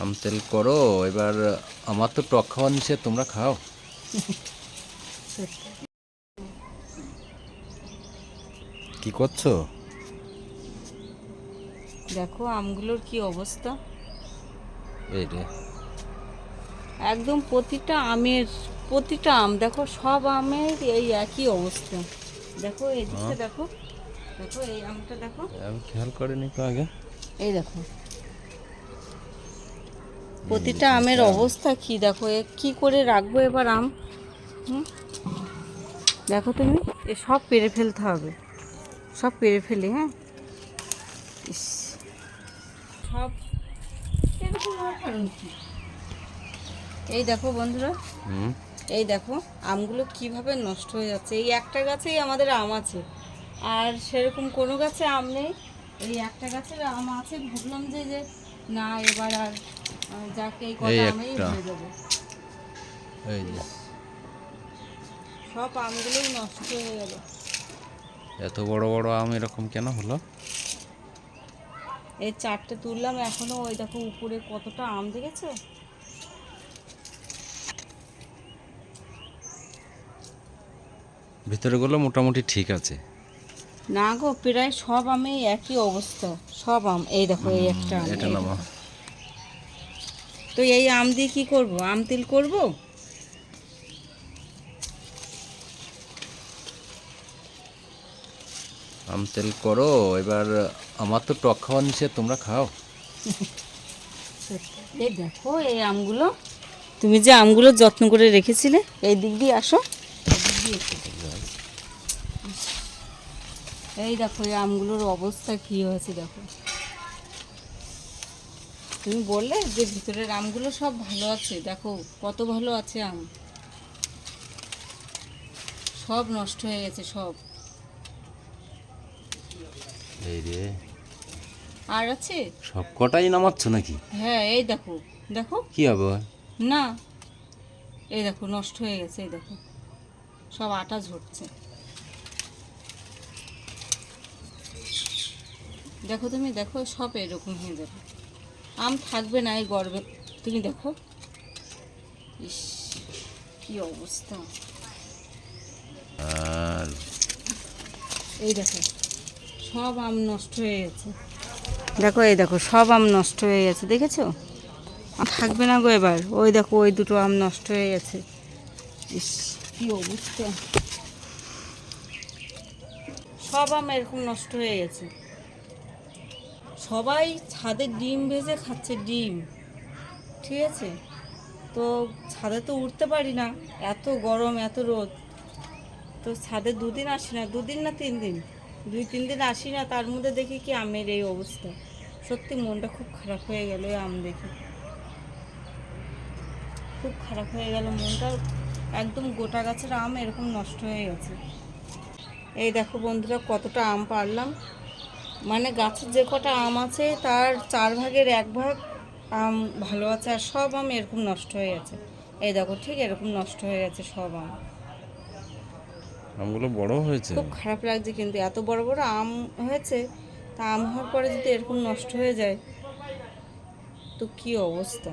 আম তেল করো এবার আমার তো টক খাওয়া নিষেধ তোমরা খাও। কি করছ? দেখো আমগুলোর কি অবস্থা। এই রে। একদম প্রতিটা আমের প্রতিটা আম দেখো সব আমের এই একই অবস্থা। দেখো এই দিকটা দেখো দেখো এই আমটা দেখো। আমি খেয়াল করিনি তো আগে। এই দেখো। প্রতিটা আমের অবস্থা কি? দেখো এ কি করে রাখব এবার আম? দেখো তুমি এ সব পেরে ফেলতে হবে। সব পেরে ফেলি হ্যাঁ? ইস, সব এই দেখো বন্ধুরা এই দেখো আমগুলো কীভাবে নষ্ট হয়ে যাচ্ছে। এই একটা গাছেই আমাদের আম আছে। আর সেরকম কোনো গাছে আম নেই। এই একটা গাছের আম আছে ভাবলাম যে যে না এবার আর যাকে এই কটা একটা। হয়ে যাবে এই যে। সব আমগুলোই নষ্ট হয়ে গেল। এত বড় বড় আম এরকম কেন হলো? এই চারটে তুললাম এখনও ওই দেখো উপরে কতটা আম দেখেছ? ভিতরেগুলো মোটামুটি ঠিক আছে। না গো প্রায় সব আমে একই অবস্থা। সব আম এই দেখো এই একটা আম এটা তো এই আম দিয়ে কি করব? আম তিল করব? আম তেল করো এবার আমার তো টক খাওয়া নিষেধ তোমরা খাও। এই দেখো এই আমগুলো। তুমি যে আমগুলো যত্ন করে রেখেছিলে এই দিক দিয়ে আসো দিক দিয়ে। এই দেখো এই আমগুলোর অবস্থা কি হয়েছে দেখো। তুমি বললে যে ভিতরের আমগুলো সব ভালো আছে দেখো কত ভালো আছে আম। সব নষ্ট হয়ে গেছে সব। এই রে। আর আছে? সব কটাই নামাচ্ছ নাকি? হ্যাঁ এই দেখো দেখো। কি হবে? না। এই দেখো নষ্ট হয়ে গেছে এই দেখো। সব আটা ঝরছে। দেখো তুমি দেখো সব এরকম হয়ে যাবে। আম থাকবে না এই গর্বে। তুমি দেখো। ইস কি অবস্থা। এই দেখো সব আম নষ্ট হয়ে গেছে। দেখো এই দেখো সব আম নষ্ট হয়ে গেছে দেখেছ? আম থাকবে না গো এবার। ওই দেখো ওই দুটো আম নষ্ট হয়ে গেছে। ইস কি অবস্থা। সব আম এরকম নষ্ট হয়ে গেছে। সবাই ছাদে ডিম ভেজে খাচ্ছে ডিম, ঠিক আছে? তো ছাদে তো উঠতে পারি না, এত গরম, এত রোদ। তো ছাদে দুদিন আসি না, দুদিন না তিন দিন? দুই তিন দিন আসি না, তার মধ্যে দেখি কি আমের এই অবস্থা। সত্যি মনটা খুব খারাপ হয়ে গেল আম দেখে। খুব খারাপ হয়ে গেল মনটা, একদম গোটা গাছের আম এরকম নষ্ট হয়ে গেছে। এই দেখো বন্ধুরা, কতটা আম পারলাম। মানে গাছের যে কটা আম আছে তার চার ভাগের এক ভাগ আম ভালো আছে আর সব আম এরকম নষ্ট হয়ে গেছে। এই দেখো ঠিক এরকম নষ্ট হয়ে গেছে সব আম। আমগুলো বড় হয়েছে? খুব খারাপ লাগছে কিন্তু এত বড় বড় আম হয়েছে তা আম হওয়ার পরে যদি এরকম নষ্ট হয়ে যায় তো কি অবস্থা?